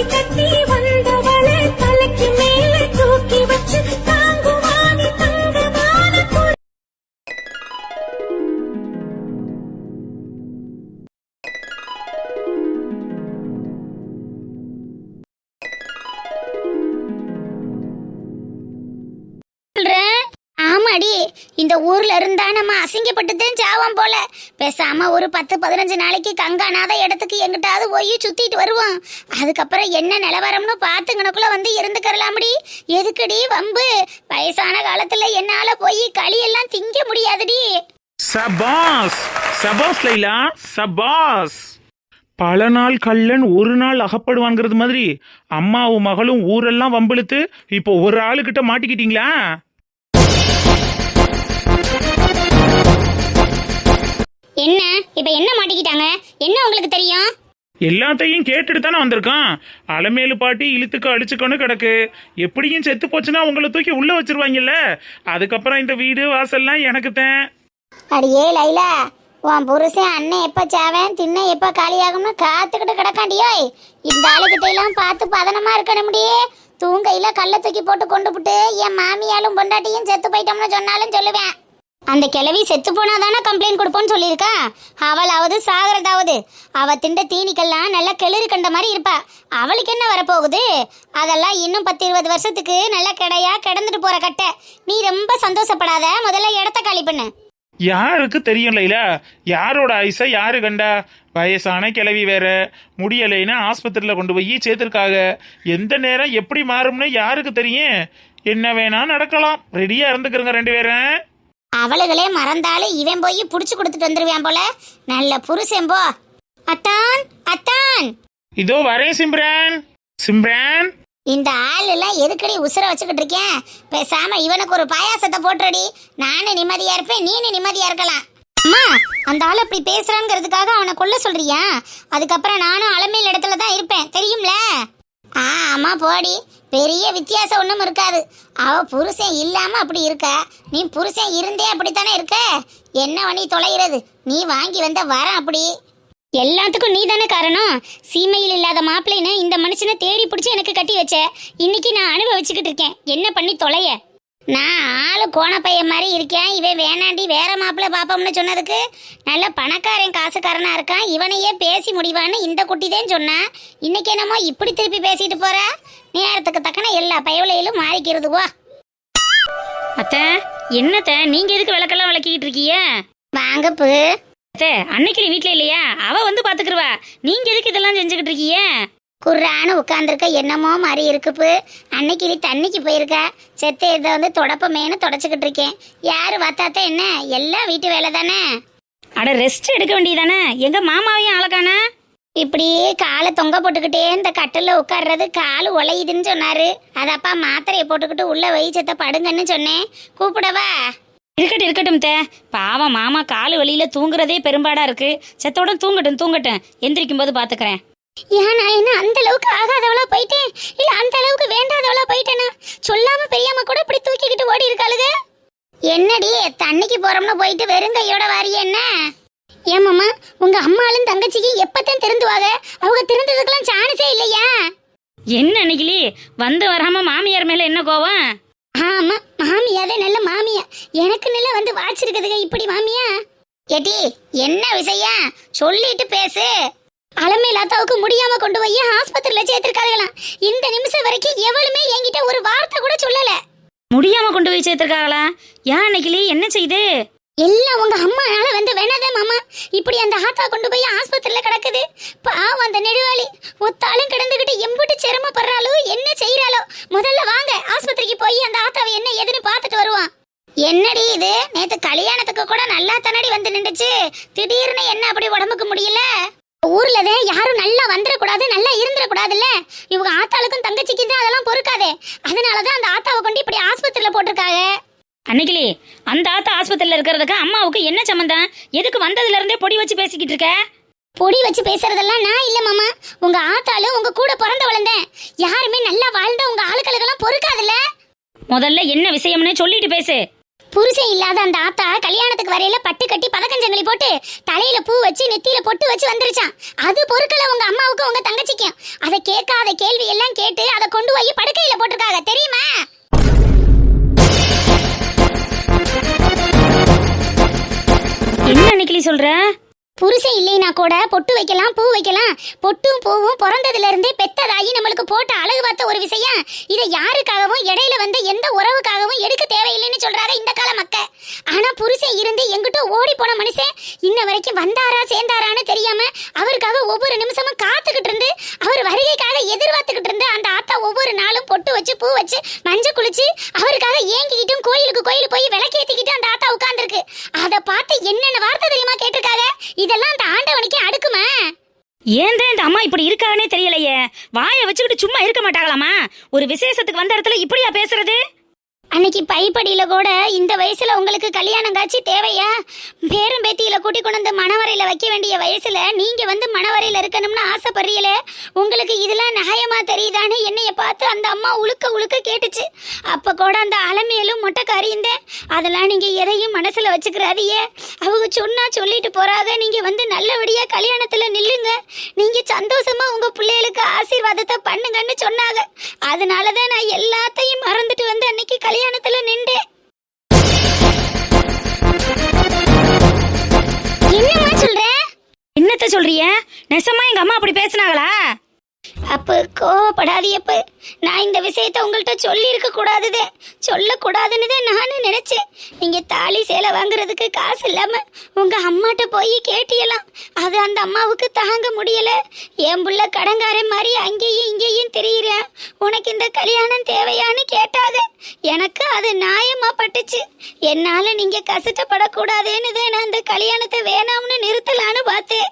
தாலி கட்டி பத்து பதினஞ்சு நாளைக்கு கங்கானாத இடத்துக்கு எங்கிட்டாவது போய் சுத்திட்டு வருவோம் அதுக்கப்புறம் என்ன நிலவரம்னு பார்த்துங்கனக்குள்ள வந்து இருந்துக்கறலாமடி. எதுக்குடி வம்பு? வயசான காலத்துல என்னால போய் களியெல்லாம் திங்க முடியாதுடி. சபாஸ்! சபாஸ் லைலா! சபாஸ்! பல நாள் கள்ளன் ஒரு நாள் அகப்படுவாங்கிறது மாதிரி அம்மாவும் மகளும் ஊரெல்லாம் வம்பிழுத்து இப்போ ஒரு ஆளுகிட்ட மாட்டிக்கிட்டீங்களா? என்ன? இப்ப என்ன மாட்டிக்கிட்டாங்க? என்ன உங்களுக்கு தெரியும்? எல்லாத்தையும் கேட்டுட்டு தானே வந்திருக்கான். அலமேலு பாட்டி இழுத்துக்கு அடிச்சுக்கொண்டு கிடக்கு. எப்படியும் செத்து போச்சுன்னா உங்களை தூக்கி உள்ள வச்சிருவாங்கல்ல? அதுக்கப்புறம் இந்த வீடு வாசல்லாம் எனக்கு தான். அடியே லைலா உன் புருஷன் அண்ணன் எப்ப சாவேன் தின்ன எப்ப காலியாகும்னு காத்துக்கிட்டு கிடக்காண்டியோய் இந்த ஆளுகிட்ட எல்லாம் பார்த்து பதனமா இருக்கணும் முடியே தூங்கையில கல்ல தூக்கி போட்டு கொண்டு விட்டு என் மாமியாலும் பொண்டாட்டியும் செத்து போயிட்டோம்னு சொன்னாலும் சொல்லுவேன். அந்த கிழவி செத்து போனாதானே கம்ப்ளைண்ட் கொடுப்போன்னு சொல்லியிருக்கா? அவளாவது சாகிறதாவது அவ திண்ட தீனிக்கெல்லாம் நல்லா கிளறு கண்ட மாதிரி இருப்பா. அவளுக்கு என்ன வரப்போகுது? அதெல்லாம் இன்னும் பத்து இருபது வருஷத்துக்கு நல்லா கிடையா கிடந்துட்டு போற கட்டை. நீ ரொம்ப சந்தோஷப்படாத. முதல்ல இடத்த காலி பண்ணு. யாருக்கு தெரியும் லைலா? யாரோட ஐஸை யாரு கண்டா? வயசான கிளவி வேற. முடியலைன்னு ஆஸ்பத்திரியில் கொண்டு போய் சேர்த்துருக்காங்க எந்த நேரம் எப்படி மாறும்னு யாருக்கு தெரியும்? என்ன வேணா நடக்கலாம். ரெடியா இருந்துக்கிறங்க ரெண்டு பேரும். அவளுகளே மறந்தாலும் இவன் போய் புடிச்சு கொடுத்துட்டு வந்துருவான் போல. நல்ல புருஷன் போ. அத்தான் அத்தான். இதோ வரேன் சிம்ரான். சிம்ரான். இந்த ஆள் எல்லாம் எதுக்கடி உசுர வச்சுக்கிட்டு இருக்கேன்? பேசாம இவனுக்கு ஒரு பாயாசத்தை போட்டுறடி நானும் நிம்மதியா இருப்பேன் நீனும் நிம்மதியா இருக்கலாம். அம்மா அந்த ஆள் அப்படி பேசுறாங்கிறதுக்காக அவனை கொல்ல சொல்றியா? அதுக்கப்புறம் நானும் அலமேல் இடத்துல தான் இருப்பேன். தெரியும்ல? ஆ ஆமா போடி. பெரிய வித்தியாசம் ஒன்றும் இருக்காது. அவ புருஷன் இல்லாமல் அப்படி இருக்க. நீ புருஷன் இருந்தே அப்படித்தானே இருக்க? என்ன பண்ணி தொலைகிறது? நீ வாங்கி வந்த வரம் அப்படி. எல்லாத்துக்கும் நீ தானே காரணம். சீமையில் இல்லாத மாப்பிள்ளைன்னு இந்த மனுஷனை தேடி பிடிச்சி எனக்கு கட்டி வச்ச. இன்னைக்கு நான் அனுபவிச்சுக்கிட்டு இருக்கேன். என்ன பண்ணி தொலைய? நான் ஆளு கோண பையன் மாதிரி இருக்கேன். இவன் வேணாண்டி வேற மாப்பிள்ளை பாப்போம்னு சொன்னதுக்கு நல்ல பணக்காரன் காசுக்காரனா இருக்கான். இவனையே பேசி முடிவான்னு இந்த குட்டி தான் சொன்னான் இன்னைக்கு என்னமோ இப்படி திருப்பி பேசிட்டு போற? நேரத்துக்கு தக்கன எல்லா பயவுலையிலும் மாறிக்கிறது வா. அத்தை என்னத்த? நீங்க எதுக்கு விளக்கெல்லாம் விளக்கிட்டு இருக்கீங்க? வாங்கப்பு. அத்தை அன்னைக்கு நீ வீட்ல இல்லையா? அவ வந்து பாத்துக்கிருவா. நீங்க எதுக்கு இதெல்லாம் செஞ்சுக்கிட்டு இருக்கீங்க? குர்ரான்னு உட்காந்துருக்க என்னமோ மாதிரி இருக்குப்பு அன்னைக்கு நீ தண்ணிக்கு போயிருக்க. செத்த இதை வந்து தொடப்பமேனு தொடச்சிக்கிட்டு இருக்கேன். யாரு பார்த்தாத்த என்ன? எல்லாம் வீட்டு வேலை தானே அட ரெஸ்ட் எடுக்க வேண்டியதானே? எங்க மாமாவையும் அழகானா இப்படியே காலை தொங்க போட்டுக்கிட்டே இந்த கட்டில் உட்கார்றது கால் உழையுதுன்னு சொன்னாரு. அதப்பா மாத்திரையை போட்டுக்கிட்டு உள்ள வயிச்சத்தை படுங்கன்னு சொன்னேன். கூப்பிடவா? இருக்கட்டும் இருக்கட்டும் தே. பாவம் மாமா காலு வலியில தூங்குறதே பெரும்பாடா இருக்கு. செத்தோட தூங்கட்டும் தூங்கட்டும். எந்திரிக்கும் போது பாத்துக்கிறேன். ஏன் நான் என்ன அந்த அளவுக்கு ஆகாதவளா போயிட்டேன்? இல்ல அந்த அளவுக்கு வேண்டாதவளா போயிட்டேனா? சொல்லாம பெரியாம கூட இப்படி தூக்கிக்கிட்டு ஓடி இருக்காளுக. என்னடி தண்ணிக்கு போறோம்னு போயிட்டு வெறும் கையோட வாரி என்ன? ஏமாமா உங்க அம்மாளும் தங்கச்சிக்கு எப்பத்தான் திருந்துவாங்க அவங்க திருந்ததுக்கெல்லாம் சான்ஸே இல்லையா? என்ன அன்னைக்கிளி வந்து வராம மாமியார் மேல என்ன கோவம்? ஆமா மாமியாவே நல்ல மாமியா எனக்கு நல்ல வந்து வாச்சிருக்குதுங்க இப்படி மாமியா. ஏட்டி என்ன விஷயம்? சொல்லிட்டு பேசு. அலமேலாத்தாவுக்கு முடியாம கொண்டு போய் ஆஸ்பத்திரியில சேர்த்திருக்காங்களாம் இந்த நிமிஷம் வரைக்கும் எவளுமே என்கிட்ட ஒரு வார்த்தை கூட சொல்லல. முடியாம கொண்டு போய் சேர்த்திருக்காங்களா ஏன் அன்னைக்கிளி என்ன செய்யுது எல்லாம் உங்க அம்மானால வந்து வேணாதே மாமா. இப்படி அந்த ஆத்தா கொண்டு போய் ஆஸ்பத்திரியில கிடக்குது பாவம் அந்த நெடுவாளி ஒத்தாலும் கிடந்துகிட்டு எம்புட்டு சிரமப்படுறாளோ என்ன செய்யறாளோ முதல்ல வாங்க ஆஸ்பத்திரிக்கு போய் அந்த ஆத்தாவை என்ன ஏதுன்னு பார்த்துட்டு வருவான் என்னடி இது நேத்து கல்யாணத்துக்கு கூட நல்லா தனடி வந்து நின்றுச்சு திடீர்னு என்ன அப்படி உடம்புக்கு முடியல ஊர்ல தான் யாரும் நல்லா வந்துடக்கூடாது நல்லா இருந்துடக்கூடாதுல்ல இவங்க ஆத்தாளுக்கும் தங்கச்சிக்கும் தான் அதெல்லாம் பொறுக்காதே அதனாலதான் அந்த ஆத்தாவை கொண்டு இப்படி ஆஸ்பத்திரியில போட்டிருக்காங்க அன்னைக்கிளி அந்த ஆத்தா ஆஸ்பத்திரியில இருக்கிறதுக்கு அம்மாவுக்கு என்ன சம்மந்தம் எதுக்கு வந்ததுல இருந்தே பொடி வச்சு பேசிக்கிட்டு இருக்க? பொடி வச்சு பேசுறதெல்லாம் நான் இல்ல மாமா. உங்க ஆத்தாலும் உங்க கூட பிறந்த வளர்ந்தேன். யாருமே நல்லா வாழ்ந்த உங்க ஆளுக்களுக்கெல்லாம் பொறுக்காதுல்ல? முதல்ல என்ன விஷயம்னு சொல்லிட்டு பேசு. புருஷன் இல்லாத அந்த ஆத்தா கல்யாணத்துக்கு வரையில பட்டு கட்டி பதக்கஞ்சங்களி போட்டு தலையில பூ வச்சு நெத்தியில பொட்டு வச்சு வந்துருச்சான். அது பொருட்களை உங்க அம்மாவுக்கும் உங்க தங்கச்சிக்கும். அதை கேட்காத கேள்வி எல்லாம் கேட்டு அதை கொண்டு போய் படுக்கையில போட்டிருக்காங்க. தெரியுமா? என்ன அன்னைக்கிளி சொல்ற? புருஷன் இல்லைனா கூட பொட்டு வைக்கலாம் பூ வைக்கலாம். பொட்டும் பூவும் பிறந்ததுல இருந்தே பெத்ததாகி நம்மளுக்கு போட்ட அழகு பார்த்த ஒரு விஷயம். இதை யாருக்காகவும் இடையில வந்து எந்த உறவுக்காகவும் எடுக்க தேவையில்லைன்னு சொல்றாங்க இந்த கால மக்க ஆனா புருஷன் இருந்து எங்கிட்ட ஓடி போன மனுஷன் இன்ன வரைக்கும் வந்தாரா சேர்ந்தாரான்னு தெரியாம அவருக்காக ஒவ்வொரு நிமிஷமும் காத்துக்கிட்டு இருந்து அவர் வருகைக்காக எதிர்பார்த்துக்கிட்டு இருந்து அந்த ஆத்தா ஒவ்வொரு நாளும் பொட்டு வச்சு பூ வச்சு மஞ்சள் குளிச்சு அவருக்காக ஏங்கிக்கிட்டும் கோயிலுக்கு கோயில் போய் விளக்கேத்திக்கிட்டு அந்த ஆத்தா உட்கார்ந்துருக்கு அதை பார்த்து என்னென்ன வார்த்தை தெரியுமா கேட்டிருக்காங்க இதெல்லாம் அந்த ஆண்டவனுக்கு அடுக்குமா ஏன் தான் இந்த அம்மா இப்படி இருக்காங்கன்னே தெரியலையே வாயை வச்சுக்கிட்டு சும்மா இருக்க மாட்டாங்களாமா ஒரு விசேஷத்துக்கு வந்த இடத்துல இப்படியா பேசுறது? அன்னைக்கு பைப்படியில கூட இந்த வயசுல உங்களுக்கு கல்யாணம் காட்சி தேவையா? பேரும் பேத்தியில கூட்டி கொண்டு வந்து மணவரையில வைக்க வேண்டிய வயசுல நீங்க வந்து மணவரையில இருக்கணும்னு ஆசைப்படுறீங்களே? உங்களுக்கு இதெல்லாம் நியாயமா தெரியுதான்னு என்னைய பார்த்து அந்த அம்மா உழுக்க உழுக்க கேட்டுச்சு. அப்ப கூட அந்த அலமையிலும் மொட்டைக்காரி இருந்தேன் அதெல்லாம் நீங்க எதையும் மனசுல வச்சுக்கிறாதியே அவங்க சொன்னா சொல்லிட்டு போறாங்க. நீங்க வந்து நல்லபடியா கல்யாணத்துல நில்லுங்க. நீங்க சந்தோஷமா உங்க பிள்ளைகளுக்கு ஆசீர்வாதத்தை பண்ணுங்கன்னு சொன்னாங்க. அதனாலதான் நான் எல்லாத்தையும் மறந்துட்டு வந்து அன்னைக்கு கல்யாணத்துல நின்று. என்னம்மா சொல்ற? என்னத்த சொல்றிய நெசமா எங்க அம்மா அப்படி பேசுனாங்களா? அப்போ கோவப்படாதியப்ப நான் இந்த விஷயத்த உங்கள்கிட்ட சொல்லியிருக்க கூடாதுதே. சொல்லக்கூடாதுன்னு தான் நானும் நினச்சேன். நீங்கள் தாலி சேலை வாங்குறதுக்கு காசு இல்லாமல் உங்கள் அம்மாட்ட போய் கேட்டியலாம். அது அந்த அம்மாவுக்கு தாங்க முடியலை. என் புள்ள கடங்காரன் மாதிரி அங்கேயும் இங்கேயும் தெரியுறேன் உனக்கு இந்த கல்யாணம் தேவையான்னு கேட்டாங்க எனக்கு அது நியாயமாக பட்டுச்சு. என்னால் நீங்கள் கஷ்டப்படக்கூடாதுன்னு தான் நான் அந்த கல்யாணத்தை வேணாம்னு நிறுத்தலான்னு பார்த்தேன்.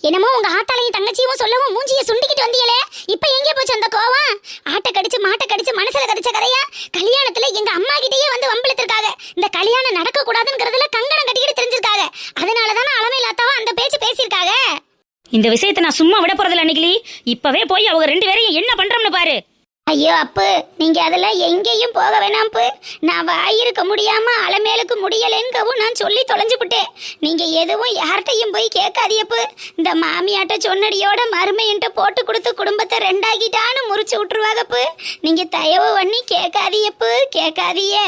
என்னமோ உங்க ஆத்தாளையும் தங்கச்சியும் சொல்லவும் மூஞ்சியை சுண்டிக்கிட்டு வந்தீங்களே. இப்ப எங்கே போச்சு அந்த கோவம்? ஆட்டை கடிச்சு மாட்டை கடிச்சு மனசுல கடிச்ச கதையா? கல்யாணத்துல எங்க அம்மா கிட்டயே வந்து வம்பிழுத்திருக்காங்க. இந்த கல்யாணம் நடக்க கூடாதுங்கிறதுல கங்கணம் கட்டிக்கிட்டு தெரிஞ்சிருக்காங்க. அதனாலதானே அளமையில் அத்தாவா அந்த பேச்சு பேசியிருக்காங்க. இந்த விஷயத்தை நான் சும்மா விட போறதில்ல அன்னைக்கு இப்பவே போய் அவங்க ரெண்டு பேரையும் என்ன பண்றோம்னு பாரு. ஐயோ அப்பு நீங்க அதெல்லாம் எங்கேயும் போக வேணாம்ப்பு நான் வாயிருக்க முடியாம அலமேலுக்கு முடியலைங்கவும் நான் சொல்லி தொலைஞ்சு விட்டேன் நீங்க எதுவும் யார்கிட்டையும் போய் கேட்காதியப்பு இந்த மாமியாட்ட சொன்னடியோட மருமையன்ட்டு போட்டு கொடுத்து குடும்பத்தை ரெண்டாக்கிட்டான்னு முறிச்சு விட்டுருவாகப்பு நீங்க தயவு பண்ணி கேட்காதியப்பு கேட்காதியே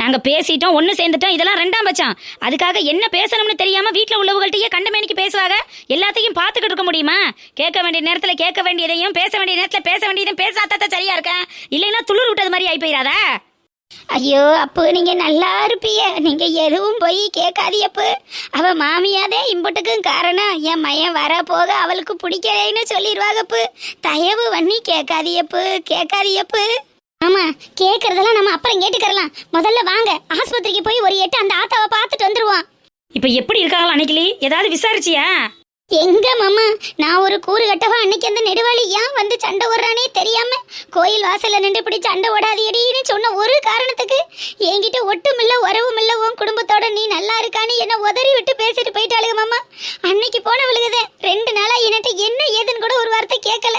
நாங்க பேசிட்டோம் ஒன்னு சேர்ந்துட்டோம் இதெல்லாம் ரெண்டாம் பட்சம். அதுக்காக என்ன பேசணும்னு தெரியாம வீட்டுல உள்ளவங்கள்ட்டயே கண்டமேனிக்கு பேசுவாங்க எல்லாத்தையும் பார்த்துக்கிட்டு இருக்க முடியுமா? கேட்க வேண்டிய நேரத்துல கேட்க வேண்டியதையும் பேச வேண்டிய நேரத்துல பேச வேண்டியதையும் பேசாதான் சரியா இருக்கேன் இல்லைன்னா துளிர் விட்டது மாதிரி ஆகி போயிடாதா ஐயோ அப்போ நீங்க நல்லா இருப்பீய. நீங்க எதுவும் போய் கேட்காதியப்பு அவ மாமியாதே இம்புட்டுக்கும் காரணம். என் மையன் வர போக அவளுக்கு பிடிக்கலைன்னு சொல்லிடுவாங்கப்பு தயவு பண்ணி கேட்காதியப்பு கேட்காதியப்பு ஆமா கேக்குறதெல்லாம் நம்ம அப்புறம் கேட்டுக்கறலாம். முதல்ல வாங்க. ஆஸ்பத்திரிக்கு போய் ஒரு எட்டு அந்த ஆத்தாவை பார்த்துட்டு வந்துருவோம். இப்ப எப்படி இருக்காங்களா அன்னைக்கிளி ஏதாவது விசாரிச்சியா? எங்க மாமா? நான் ஒரு கூறு கட்டவா? அன்னைக்கு அந்த நெடுவாளி ஏன் வந்து சண்டை ஓடுறானே தெரியாம? கோயில் வாசல்ல நின்று இப்படி சண்டை ஓடாதியடின்னு சொன்ன ஒரு காரணத்துக்கு என்கிட்ட ஒட்டும் இல்ல உறவும் இல்ல உன் குடும்பத்தோட நீ நல்லா இருக்கான்னு என்ன உதறி விட்டு பேசிட்டு போயிட்டாளுங்க மாமா. அன்னைக்கு போனவளுக்குதே ரெண்டு நாளா என்கிட்ட என்ன ஏதுன்னு கூட ஒரு வார்த்தை கேட்கல.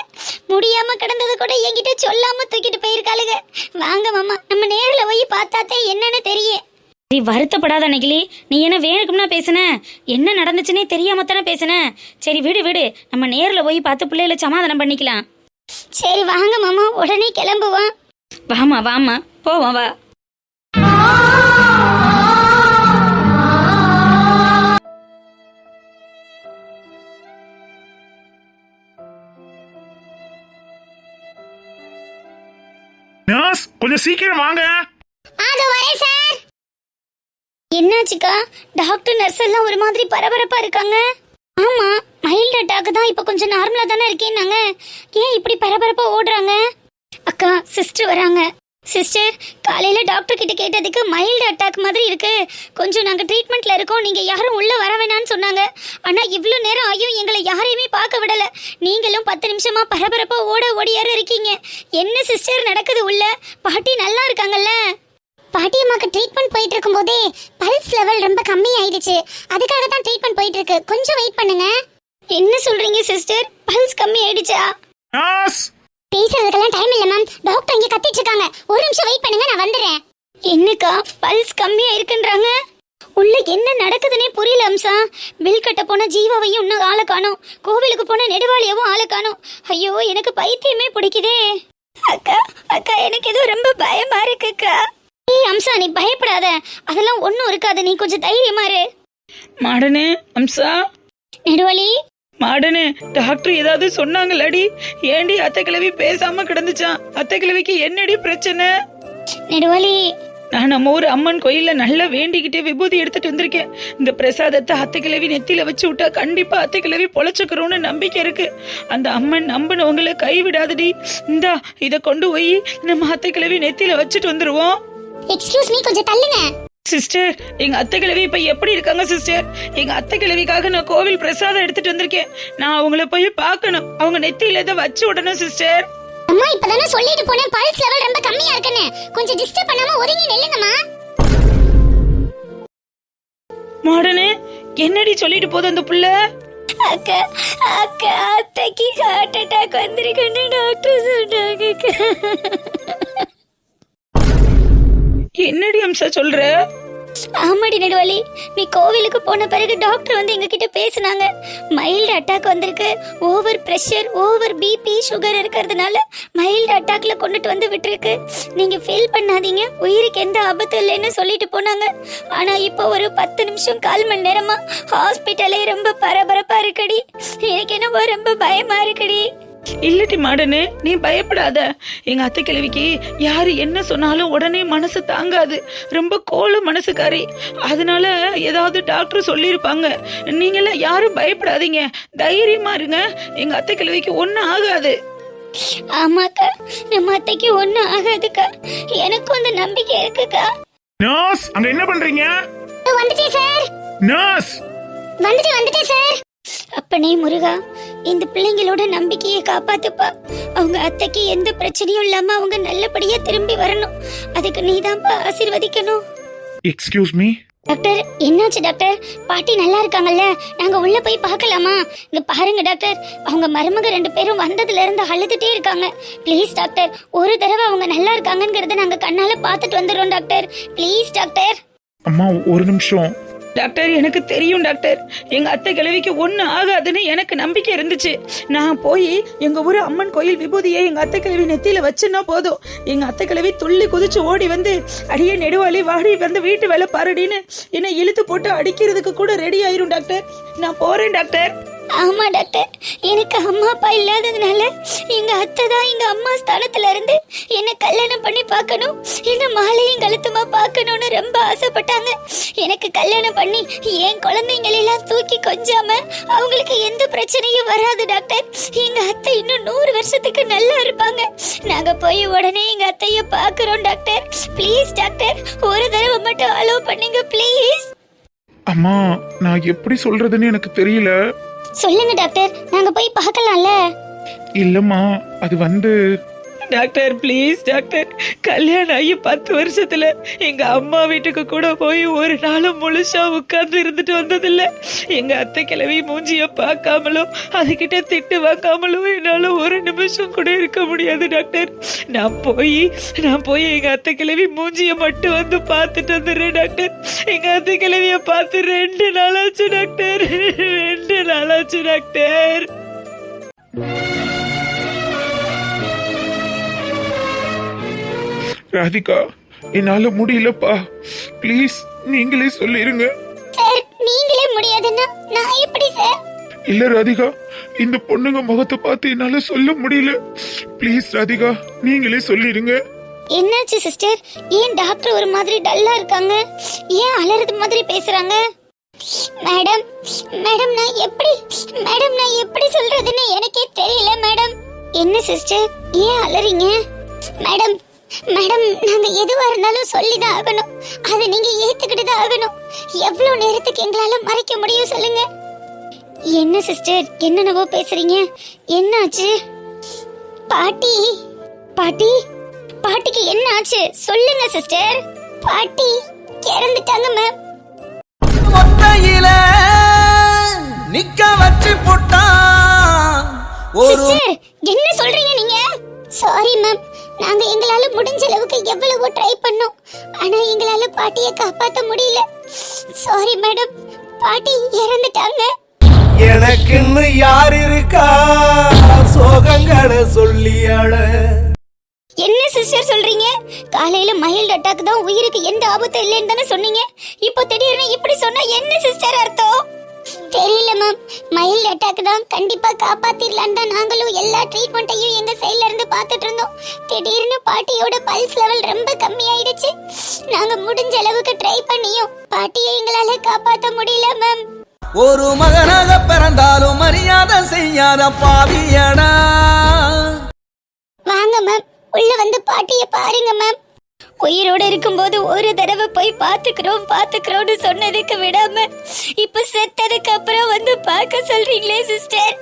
முடியாம கிடந்தது கூட என்கிட்ட சொல்லாம தூக்கிட்டு போயிருக்காளுங்க. வாங்க மாமா நம்ம நேரில் போய் பார்த்தாத்தே என்னன்னு தெரியும். நீ வருத்தப்படாத அன்னைக்கிளி. நீ என்ன வேணுக்கும்னா பேசுன. என்ன நடந்துச்சுன்னே தெரியாம தானே பேசுன. சரி விடு விடு. நம்ம நேர்ல போய் பார்த்து பிள்ளைகளை சமாதானம் பண்ணிக்கலாம். சரி வாங்க மாமா. உடனே கிளம்புவோம். வாமா வாமா போவோம் வா. நர்ஸ் கொஞ்சம் சீக்கிரம் வாங்க. அது வரேன் சார் என்னாச்சுக்கா? டாக்டர் நர்ஸ் எல்லாம் ஒரு மாதிரி பரபரப்பா இருக்காங்க. ஆமா மைல்ட் அட்டாக் தான் இப்ப கொஞ்சம் நார்மலா தானே இருக்கேன்னாங்க. ஏன் இப்படி பரபரப்பா ஓடுறாங்க? அக்கா சிஸ்டர் வராங்க. சிஸ்டர் காலையில டாக்டர் கிட்ட கேட்டதுக்கு மைல்டு அட்டாக் மாதிரி இருக்கு. கொஞ்சம் நாங்க ட்ரீட்மெண்ட்ல இருக்கோம். நீங்க யாரும் உள்ள வர வேணாம்னு சொன்னாங்க. ஆனா இவ்வளோ நேரம் ஆகியும் எங்களை யாரையுமே பார்க்க விடல. நீங்களும் பத்து நிமிஷமா பரபரப்பா ஓட ஓடியாரு இருக்கீங்க. என்ன சிஸ்டர் நடக்குது உள்ள? பாட்டி நல்லா இருக்காங்கல்ல? பாட்டியம்மாக்கு ட்ரீட்மெண்ட் போயிட்டு இருக்கும்போதே பல்ஸ் லெவல் ரொம்ப கம்மி ஆயிடுச்சு அதுக்காக தான் ட்ரீட்மெண்ட் போயிட்டு இருக்கு கொஞ்சம் வெயிட் பண்ணுங்க. என்ன சொல்றீங்க சிஸ்டர் பல்ஸ் கம்மி ஆயிடுச்சா பேசுறதுக்கெல்லாம் டைம் இல்ல மேம் டாக்டர் இங்க கத்திட்டு இருக்காங்க ஒரு நிமிஷம் வெயிட் பண்ணுங்க நான் வந்துடுறேன். என்னக்கா பல்ஸ் கம்மியா இருக்குன்றாங்க உள்ள என்ன நடக்குதுன்னே புரியல அம்சா. பில் கட்ட போன ஜீவாவையும் இன்னும் ஆளை காணோம். கோவிலுக்கு போன நெடுவாளியவும் ஆளை காணோம். ஐயோ எனக்கு பைத்தியமே பிடிக்குதே. அக்கா அக்கா எனக்கு ஏதோ ரொம்ப பயமா இருக்குக்கா. ஏய் அம்சா நீ பயப்படாத. அதெல்லாம் ஒன்றும் இருக்காது. நீ கொஞ்சம் தைரியமா இரு. மாடனே அம்சா. நெடுவாளி மாடனே டாக்டர் ஏதாவது சொன்னாங்களாடி? ஏண்டி அத்தை கிழவி பேசாம கிடந்துச்சான் அத்தை கிழவிக்கு என்னடி பிரச்சனை? நெடுவாளி நான் நம்ம ஊர் அம்மன் கோயில்ல நல்லா வேண்டிக்கிட்டே விபூதி எடுத்துட்டு வந்திருக்கேன். இந்த பிரசாதத்தை அத்தை கிழவி நெத்தியில வச்சு விட்டா கண்டிப்பா அத்தை கிழவி பொழைச்சுக்கிறோம்னு நம்பிக்கை இருக்கு. அந்த அம்மன் நம்பினவங்களை கைவிடாதடி. இந்தா இத கொண்டு போய் நம்ம அத்தை கிழவி நெத்தியில வச்சுட்டு வந்துருவோம். எக்ஸ்கியூஸ் மீ கொஞ்சம் தள்ளுங்க. சிஸ்டர் எங்க அத்தை கிழவி இப்ப எப்படி இருக்காங்க சிஸ்டர் எங்க அத்தை கிழவிக்காக நான் கோவில் பிரசாதம் எடுத்துட்டு வந்திருக்கேன். நான் அவங்கள போய் பார்க்கணும். அவங்க நெத்தியில இதை வச்சு விடணும் சிஸ்டர் அம்மா இப்பதானே சொல்லிட்டு போனேன். பல்ஸ் லெவல் ரொம்ப கம்மியா இருக்குன்னு. கொஞ்சம் டிஸ்டர்ப் பண்ணாம ஒதுங்கி நில்லுங்கம்மா. மாடனே என்னடி சொல்லிட்டு போதும் அந்த புள்ள? அக்கா அக்கா அத்தைக்கு ஹார்ட் அட்டாக் வந்திருக்குன்னு டாக்டர் சொன்னாங்க என்னடி அம்சா சொல்ற? ஆமாடி நெடுவலி நீ கோவிலுக்கு போன பிறகு டாக்டர் வந்து எங்க கிட்ட பேசுனாங்க. மைல்டு அட்டாக் வந்திருக்கு. Over pressure over BP sugar இருக்கிறதுனால மைல்டு அட்டாக்ல கொண்டுட்டு வந்து விட்டுருக்கு. நீங்க ஃபீல் பண்ணாதீங்க. உயிருக்கு எந்த ஆபத்தும் இல்லைன்னு சொல்லிட்டு போனாங்க. ஆனா இப்போ ஒரு பத்து நிமிஷம் கால் மணி நேரமா ஹாஸ்பிட்டலே ரொம்ப பரபரப்பா இருக்குடி. எனக்கு என்னவோ ரொம்ப பயமா இருக்குடி. இல்லடி மாடனே நீ பயப்படாத. எங்க அத்தை கிழவிக்கு யாரு என்ன சொன்னாலும் உடனே மனசு தாங்காது. ரொம்ப கோல மனசுக்காரி. அதனால ஏதாவது டாக்டர் சொல்லியிருப்பாங்க. நீங்களாம் யாரும் பயப்படாதீங்க. தைரியமா இருங்க. எங்க அத்தை கிழவிக்கு ஒன்றும் ஆகாது. ஆமாக்கா நம்ம அத்தைக்கு ஒன்றும் ஆகாதுக்கா. எனக்கும் அந்த நம்பிக்கை இருக்குக்கா. நர்ஸ் அங்க என்ன பண்றீங்க? வந்துட்டேன் சார். நர்ஸ் வந்துட்டு வந்துட்டேன் சார். அப்பனே முருகா இந்த பிள்ளைங்களோட நம்பிக்கையை காப்பாத்துப்பா. அவங்க அத்தைக்கு எந்த பிரச்சனையும் இல்லாம அவங்க நல்லபடியா திரும்பி வரணும். அதுக்கு நீதான்ப்பா ஆசீர்வதிக்கணும். எக்ஸ்கியூஸ் மீ டாக்டர் என்னாச்சு டாக்டர்? பாட்டி நல்லா இருக்காங்கல்ல? நாங்க உள்ள போய் பார்க்கலாமா? இங்க பாருங்க டாக்டர். அவங்க மருமக ரெண்டு பேரும் வந்ததுல இருந்து அழுதுட்டே இருக்காங்க. ப்ளீஸ் டாக்டர் ஒரு தடவை அவங்க நல்லா இருக்காங்கங்கிறத நாங்க கண்ணால பார்த்துட்டு வந்துடுறோம் டாக்டர். Please doctor. அம்மா ஒரு நிமிஷம். டாக்டர் எனக்கு தெரியும் டாக்டர். எங்கள் அத்தை கிழவிக்கு ஒன்றும் ஆகாதுன்னு எனக்கு நம்பிக்கை இருந்துச்சு. நான் போய் எங்கள் ஊர் அம்மன் கோயில் விபூதியை எங்கள் அத்தை கிழவி நெத்தியில் வச்சுன்னா போதும். எங்கள் அத்தை கிழவி துள்ளி குதிச்சு ஓடி வந்து அடியே நெடுவாளி வாடி வந்து வீட்டு வேலை பாருடின்னு என்னை இழுத்து போட்டு அடிக்கிறதுக்கு கூட ரெடி ஆயிரும் டாக்டர். நான் போகிறேன் டாக்டர். ஆமா டாக்டர். எனக்கு அம்மா அப்பா இல்லாததுனால எங்க அத்தை தான் எங்க அம்மா ஸ்தானத்துல இருந்து என்ன கல்யாணம் பண்ணி பார்க்கணும். என்ன மாலையும் கழுத்துமா பார்க்கணும்னு ரொம்ப ஆசைப்பட்டாங்க. எனக்கு கல்யாணம் பண்ணி என் குழந்தைங்களெல்லாம் தூக்கி கொஞ்சாம அவங்களுக்கு எந்த பிரச்சனையும் வராது டாக்டர். எங்க அத்தை இன்னும் நூறு வருஷத்துக்கு நல்லா இருப்பாங்க. நாங்க போய் உடனே எங்க அத்தைய பார்க்குறோம் டாக்டர். ப்ளீஸ் டாக்டர் ஒரு தடவை மட்டும் அலோவ் பண்ணுங்க ப்ளீஸ் அம்மா நான் எப்படி சொல்றதுன்னு எனக்கு தெரியல. சொல்லுங்க டாக்டர் நாங்க போய் பார்க்கலாம்ல. இல்லம்மா அது வந்து டாக்டர் ப்ளீஸ் டாக்டர். கல்யாணம் ஆகி பத்து வருஷத்துல எங்க அம்மா வீட்டுக்கு கூட போய் ஒரு நாளும் முழுசா உட்கார்ந்து இருந்துட்டு வந்ததில்ல. எங்க அத்தை கிழவி மூஞ்சிய பார்க்காமலும் அதுகிட்ட திட்டு வாங்காமலும் என்னால ஒரு நிமிஷம் கூட இருக்க முடியாது டாக்டர். நான் போய் நான் போய் எங்க அத்தை கிழவி மூஞ்சிய மட்டும் வந்து பார்த்துட்டு வந்துடுறேன் டாக்டர். எங்க அத்தை கிழவிய பார்த்து ரெண்டு நாளாச்சு டாக்டர். ரெண்டு நாளாச்சு டாக்டர். ராதிகா என்னால முடியலப்பா. ப்ளீஸ் நீங்களே சொல்லிருங்க. சார் நீங்களே முடியாதுன்னா நான் எப்படி சார்? இல்ல ராதிகா இந்த பொண்ணுங்க முகத்தை பார்த்து என்னால சொல்ல முடியல. ப்ளீஸ் ராதிகா நீங்களே சொல்லிடுங்க என்னாச்சு சிஸ்டர்? ஏன் டாக்டர் ஒரு மாதிரி டல்லா இருக்காங்க? ஏன் அலறது மாதிரி பேசுறாங்க? மேடம் மேடம் நான் எப்படி மேடம் நான் எப்படி சொல்றதுன்னு எனக்கே தெரியல மேடம். என்ன சிஸ்டர்? ஏன் அலறீங்க? மேடம் மேடம் நாங்க எதுவா இருந்தாலும் சொல்லிதான் ஆகணும். அதை நீங்க ஏத்துக்கிட்டு தான் ஆகணும். எவ்வளவு நேரத்துக்கு எங்களால மறைக்க முடியும் சொல்லுங்க. என்ன சிஸ்டர் என்னென்னவோ பேசுறீங்க? என்னாச்சு? பாட்டி பாட்டி பாட்டிக்கு என்ன ஆச்சு சொல்லுங்க சிஸ்டர். பாட்டி இறந்துட்டாங்க மேம் மொட்டையில நிக்க வச்சு போட்டான். ஒரு சிஸ்டர் என்ன சொல்றீங்க நீங்க? நாங்க எங்களால முடிஞ்ச அளவுக்கு எவ்வளவோ ட்ரை பண்ணோம். ஆனா எங்களால பாட்டியை காப்பாத்த முடியல. சாரி மேடம் பாட்டி இறந்துட்டாங்க. எனக்குன்னு யார் இருக்கா? சோகங்களை சொல்லியாள என்ன சிஸ்டர் சொல்றீங்க? காலையில மயில் அட்டாக் தான் உயிருக்கு எந்த ஆபத்தும் இல்லைன்னு தானே சொன்னீங்க. இப்போ திடீர்னு இப்படி சொன்னா என்ன சிஸ்டர் அர்த்தம்? தெரியல மேம் மைல்டு அட்டாக் தான் கண்டிப்பா காப்பாத்திரலான்னு தான் நாங்களும் எல்லா ட்ரீட்மெண்ட்டையும் எங்க சைடுல இருந்து பார்த்துட்டு இருந்தோம். திடீர்னு பாட்டியோட பல்ஸ் லெவல் ரொம்ப கம்மியாயிடுச்சு. நாங்க முடிஞ்ச அளவுக்கு ட்ரை பண்ணியும் பாட்டியை எங்களால காப்பாத்த முடியல மேம் ஒரு மகனாக பிறந்தாலும் மரியாதை செய்யாத பாவியடா வாங்க மேம் உள்ள வந்து பாட்டிய பாருங்க மேம் உயிரோட இருக்கும்போது ஒரு தடவை போய் பாத்துக்கிறோம் பாத்துக்கிறோம்னு சொன்னதுக்கு விடாம இப்ப செத்ததுக்கு அப்புறம் வந்து பார்க்க சொல்றீங்களே சிஸ்டர்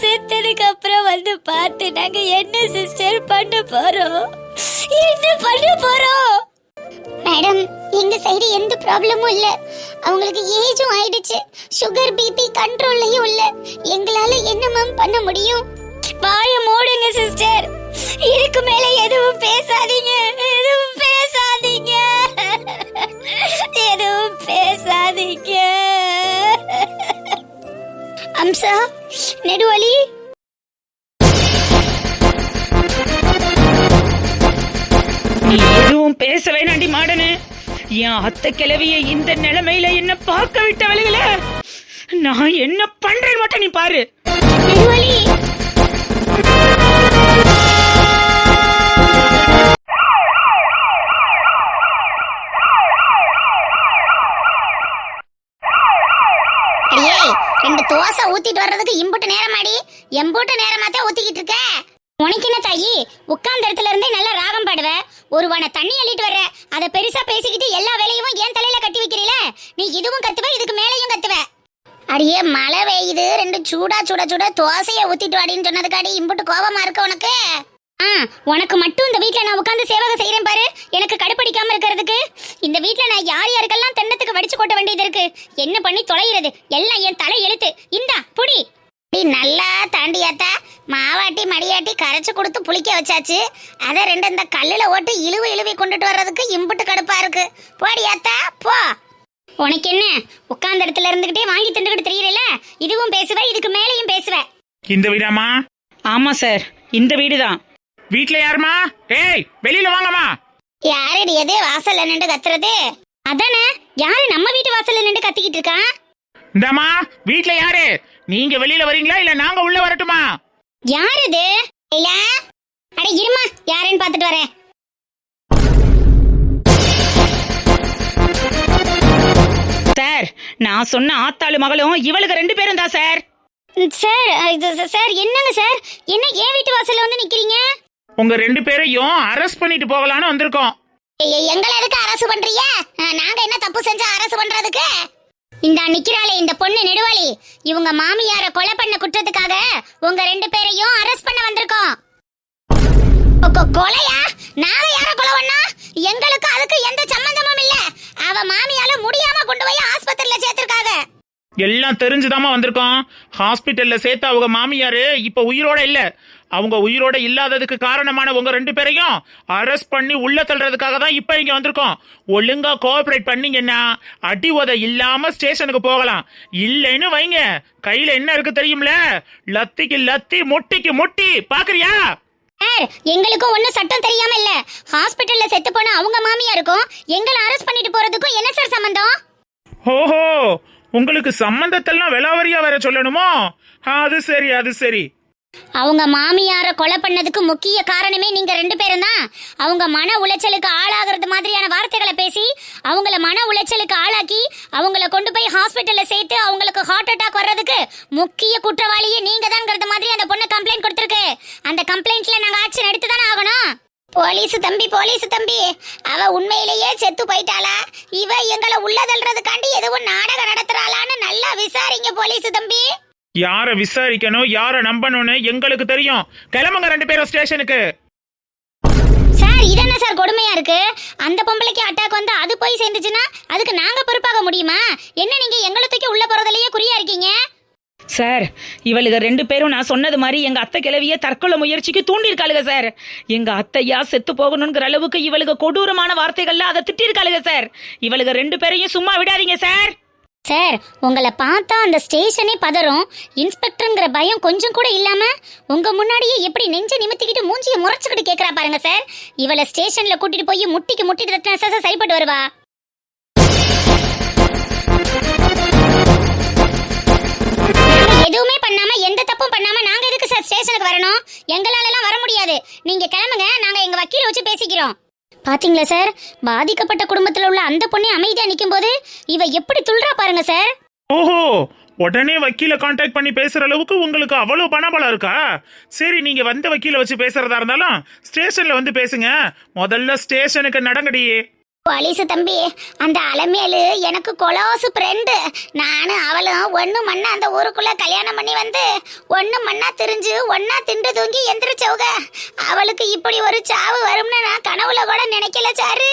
செத்ததுக்கு அப்புறம் வந்து பார்த்து நாங்க என்ன சிஸ்டர் பண்ண போறோம்? என்ன பண்ண போறோம்? மேடம் எங்க சைடு எந்த ப்ராப்ளமும் இல்ல. அவங்களுக்கு ஏஜும் ஆயிடுச்சு. சுகர் பிபி கண்ட்ரோல்லையும் இல்ல. எங்களால என்ன மேம் பண்ண முடியும்? வாய மூடுங்க சிஸ்டர் இதுக்கு மேல எதுவும் பேசாதீங்க. அத்தை கிழவிய இந்த நிலைமையில என்ன பார்க்க விட்ட விட்டவளுகள நான் என்ன பண்றேன் மட்டும் நீ பாரு. ரெண்டு தோசை ஊத்திட்டு வர்றதுக்கு இம்புட்டு நேரமாடி. எம்புட்டு நேரமாத்தே ஊத்திக்கிட்டு இருக்க. உனக்கு என்ன தாயி? உட்கார்ந்த இடத்துல இருந்தே நல்லா ராகம் பாடுவேன் ஒரு வன தண்ணி அள்ளிட்டு வர்ற அதை பெருசா பேசிக்கிட்டு எல்லா வேலையும் ஏன் தலையில கட்டி வைக்கிறீல? நீ இதுவும் கத்துவ இதுக்கு மேலையும் கத்துவ? அடியே மழை பெய்யுது ரெண்டு சூடா சுட சுட தோசையை ஊத்திட்டு வாடின்னு சொன்னதுக்காடி இம்புட்டு கோபமா இருக்கு உனக்கு? ஆ உனக்கு மட்டும் இந்த வீட்டில் நான் உட்காந்து சேவகம் செய்கிறேன் பாரு. எனக்கு கடுப்பிடிக்காமல் இருக்கிறதுக்கு. இந்த வீட்டில் நான் யார் யாருக்கெல்லாம் தென்னத்துக்கு வடிச்சு கொட்ட வேண்டியது இருக்கு? என்ன பண்ணி தொலைகிறது? எல்லாம் என் தலை எழுத்து. இந்தா புடி. நீ நல்லா தாண்டியாத்தா. மாவாட்டி மடியாட்டி கரைச்சு கொடுத்து புளிக்க வச்சாச்சு. அதை ரெண்டு இந்த கல்லுல ஓட்டு இழுவு இழுவி கொண்டுட்டு வர்றதுக்கு இம்புட்டு கடுப்பா இருக்கு. போடியாத்தா போ. உனக்கு என்ன? உட்கார்ந்த இடத்துல இருந்துகிட்டே வாங்கி திண்டுகிட்டு தெரியல இதுவும் பேசுவ இதுக்கு மேலேயும் பேசுவ. இந்த வீடாமா ஆமா சார். இந்த வீடுதான். வீட்ல யாருமா ஏய் வெளியில வாங்கம்மா. யாரடி எது வாசல்ல நின்று கத்துறது? அதானே யாரு நம்ம வீட்டு வாசல்ல நின்று கத்திக்கிட்டு இருக்கா? இந்தாம்மா வீட்ல யாரு? நீங்க வெளியில வரீங்களா இல்ல நாங்க உள்ள வரட்டுமா? யார் இது இல்ல. அட இருமா. யாருன்னு பார்த்துட்டு வரேன். சார் நான் சொன்ன ஆத்தாளு மகளும் இவளுக்கு ரெண்டு பேரும் தான் சார். சார் இது சார் என்னங்க சார்? என்ன ஏன் வீட்டு வாசல்ல வந்து நிக்கிறீங்க? உங்க ரெண்டு பேரையும் அரெஸ்ட் பண்ணிட்டு போகலான்னு வந்திருக்கோம். எ- எ- எங்களை எதுக்கு அரசு பண்றீங்க? அ, நாங்க என்ன தப்பு செஞ்சா அரசு பண்றதுக்கு? இந்த நிக்கிறாளே இந்த பொண்ணு நெடுவாளி. இவங்க மாமியார கொலை பண்ண குற்றத்துக்காக உங்க ரெண்டு பேரையும் அரெஸ்ட் பண்ண வந்திருக்கோம். கொலையா? நாங்க யார கொலை பண்ணா? எங்களுக்கு அதுக்கு எந்த சம்பந்தமும் இல்ல. அவ மாமியால முடியாம கொண்டு போய் ஆஸ்பத்திரியில சேர்த்திருக்காங்க. எல்லாம் தெரிஞ்சுதாம்மா வந்திருக்கோம். ஹாஸ்பிட்டல்ல சேர்த்து அவங்க மாமியாரு இப்ப உயிரோட இல்ல. அவங்க உயிரோட இல்லாததுக்கு காரணமான உங்க ரெண்டு பேரையும் அரெஸ்ட் பண்ணி உள்ள தள்ளுறதுக்காக தான் இப்ப இங்க வந்திருக்கோம். ஒழுங்கா கோஆபரேட் பண்ணீங்கன்னா அடி உத இல்லாம ஸ்டேஷனுக்கு போகலாம். இல்லைன்னு வைங்க. கையில என்ன இருக்கு தெரியும்ல? லத்திக்கு லத்தி முட்டிக்கு முட்டி. பாக்குறியா? சார் எங்களுக்கும் ஒன்றும் சட்டம் தெரியாம இல்ல. ஹாஸ்பிட்டல்ல செத்து போன அவங்க மாமியாருக்கும் எங்களை அரெஸ்ட் பண்ணிட்டு போறதுக்கும் என்ன சார் சம்பந்தம்? ஓஹோ உங்களுக்கு சம்பந்தத்தெல்லாம் விலாவரியா வேற சொல்லணுமோ? அது சரி அது சரி. அவங்க மாமியார கொலை பண்ணதுக்கு முக்கிய காரணமே நீங்க ரெண்டு பேரும் தான். அவங்க மன உளைச்சலுக்கு ஆளாகிறது மாதிரியான வார்த்தைகளை பேசி அவங்கள மன உளைச்சலுக்கு ஆளாக்கி அவங்கள கொண்டு போய் ஹாஸ்பிட்டல்ல சேர்த்து அவங்களுக்கு ஹார்ட் அட்டாக் வர்றதுக்கு முக்கிய குற்றவாளியே நீங்க தான்ங்கிறது மாதிரி அந்த பொண்ணு கம்ப்ளைண்ட் கொடுத்துருக்கு. அந்த கம்ப்ளைண்ட்ல நாங்க ஆக்ஷன் எடுத்து தானே ஆகணும்? போலீஸ் தம்பி போலீஸ் தம்பி அவ உண்மையிலேயே செத்து போயிட்டாளா? இவ எங்களை உள்ள தள்ளுறதுக்காண்டி எதுவும் நாடகம் நடத்துறாளான்னு நல்லா விசாரிங்க போலீஸ் தம்பி. யார விசாரிக்கணும் யார நம்பணும்னு எங்களுக்கு தெரியும். கிளம்புங்க ரெண்டு பேரும் ஸ்டேஷனுக்கு. சார் இது என்ன சார் கொடுமையா இருக்கு? அந்த பொம்பளைக்கு அட்டாக் வந்து அது போய் சேர்ந்துச்சுன்னா அதுக்கு நாங்க பொறுப்பாக முடியுமா? என்ன நீங்க எங்களை தூக்கி உள்ள போறதுலயே குறியா இருக்கீங்க? சார் இவளுக ரெண்டு பேரும் நான் சொன்னது மாதிரி எங்க அத்தை கிளவிய தற்கொலை முயற்சிக்கு தூண்டியிருக்காளுங்க சார். எங்க அத்தையா செத்து போகணுங்கிற அளவுக்கு இவளுக கொடூரமான வார்த்தைகள்ல அதை திட்டிருக்காளுங்க சார். இவளுக ரெண்டு பேரையும் சும்மா விடாதீங்க சார். சார் உங்களை பார்த்தா அந்த ஸ்டேஷனே பதறும். இன்ஸ்பெக்டருங்கிற பயம் கொஞ்சம் கூட இல்லாம உங்க முன்னாடியே எப்படி நெஞ்ச நிமித்திக்கிட்டு மூஞ்சிய முறைச்சுக்கிட்டு கேக்குறா பாருங்க சார். இவளை ஸ்டேஷன்ல கூட்டிட்டு போய் முட்டிக்கு முட்டிட்டு ரத்னா சார் சரிப்பட்டு வருவா. எதுவுமே பண்ணாம எந்த தப்பும் பண்ணாம நாங்க எதுக்கு சார் ஸ்டேஷனுக்கு வரணும்? எங்களால எல்லாம் வர முடியாது. நீங்க கிளம்புங்க நாங்க எங்க வக்கீல வச்சு பேசிக்கிறோம். பாத்தீங்களா சார்? பாதிக்கப்பட்ட குடும்பத்துல உள்ள அந்த பொண்ணு அமைதியா நிக்கும் போது இவ எப்படி துள்றா பாருங்க சார். ஓஹோ உடனே வக்கீல காண்டாக்ட் பண்ணி பேசுற அளவுக்கு உங்களுக்கு அவ்வளவு பணபலம் இருக்கா? சரி நீங்க வந்த வக்கீல வச்சு பேசுறதா இருந்தாலும் ஸ்டேஷன்ல வந்து பேசுங்க. முதல்ல ஸ்டேஷனுக்கு நடங்கடி. போலீஸ் தம்பி அந்த அலமேலு எனக்கு கொலோசு ஃப்ரெண்டு நானும் அவளும் ஒன்று மண்ணா அந்த ஊருக்குள்ள கல்யாணம் பண்ணி வந்து ஒன்று மண்ணா திரிஞ்சு ஒன்னா திண்டு தூங்கி எந்திரிச்சவங்க. அவளுக்கு இப்படி ஒரு சாவு வரும்னு நான் கனவுல கூட நினைக்கல சாரு.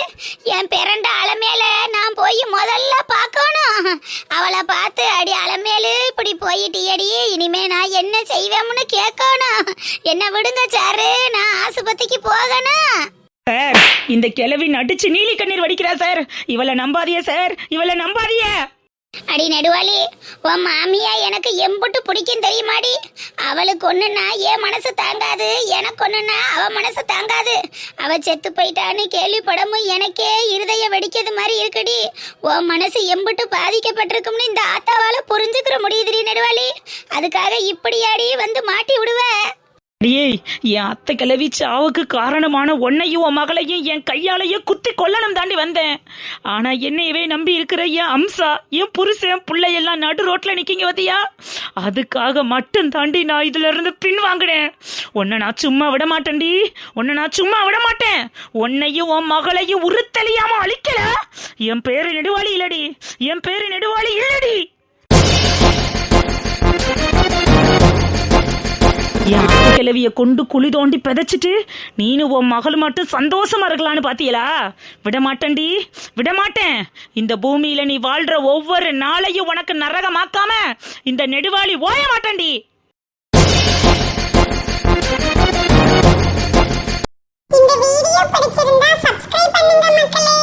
என் பிறண்ட அலமேல நான் போய் முதல்ல பார்க்கணும். அவளை பார்த்து அடி அலமேலு இப்படி போயிட்டு அடி இனிமே நான் என்ன செய்வேன்னு கேட்கணும். என்ன விடுங்க சாரு நான் ஆஸ்பத்திரிக்கு போகணும். சார் இந்த கிழவி நடிச்சு நீலி கண்ணீர் வடிக்கிறா சார். இவளை நம்பாதிய சார் இவளை நம்பாதிய அடி நடுவாளி உன் மாமியா எனக்கு எம்புட்டு பிடிக்கும் தெரியுமாடி? அவளுக்கு ஒண்ணுன்னா என் மனசு தாங்காது எனக்கு ஒண்ணுன்னா அவ மனசு தாங்காது. அவ செத்து போயிட்டான்னு கேள்விப்படமும் எனக்கே இருதய வெடிக்கிறது மாதிரி இருக்குடி. உன் மனசு எம்புட்டு பாதிக்கப்பட்டிருக்கும்னு இந்த ஆத்தாவால புரிஞ்சுக்கிற முடியுதுடி நடுவாளி. அதுக்காக இப்படியாடி வந்து மாட்டி விடுவ. அடியே என் அத்தை கிளவி சாவுக்கு காரணமான உன்னையும் உன் மகளையும் என் கையாலேயே குத்தி கொல்லணும் தாண்டி வந்தேன். ஆனா என்னையவே நம்பி இருக்கிற என் அம்சா என் புருஷன் பிள்ளையெல்லாம் நடு ரோட்ல நிக்கீங்க வதியா அதுக்காக மட்டும் தாண்டி நான் இதுல இருந்து பின் வாங்கினேன். உன்னை நான் சும்மா விட மாட்டேன்டி உன்னை நான் சும்மா விட மாட்டேன் உன்னையும் உன் மகளையும் உருத்தலியாம அழிக்கல. என் பேரு நெடுவாளி இல்லடி. என் பேரு நெடுவாளி இல்லடி. என் கிளவிய கொண்டு குழி தோண்டி பெதைச்சிட்டு நீனு உன் மகள் மட்டும் சந்தோஷமா இருக்கலான்னு பாத்தியலா? விடமாட்டேன்டி விடமாட்டேன். இந்த பூமியில நீ வாழ்ற ஒவ்வொரு நாளையும் உனக்கு நரகமாக்காம இந்த நெடுவாளி ஓய மாட்டேன்டி இந்த வீடியோ பிடிச்சிருந்தா சப்ஸ்கிரைப் பண்ணுங்க மக்களே.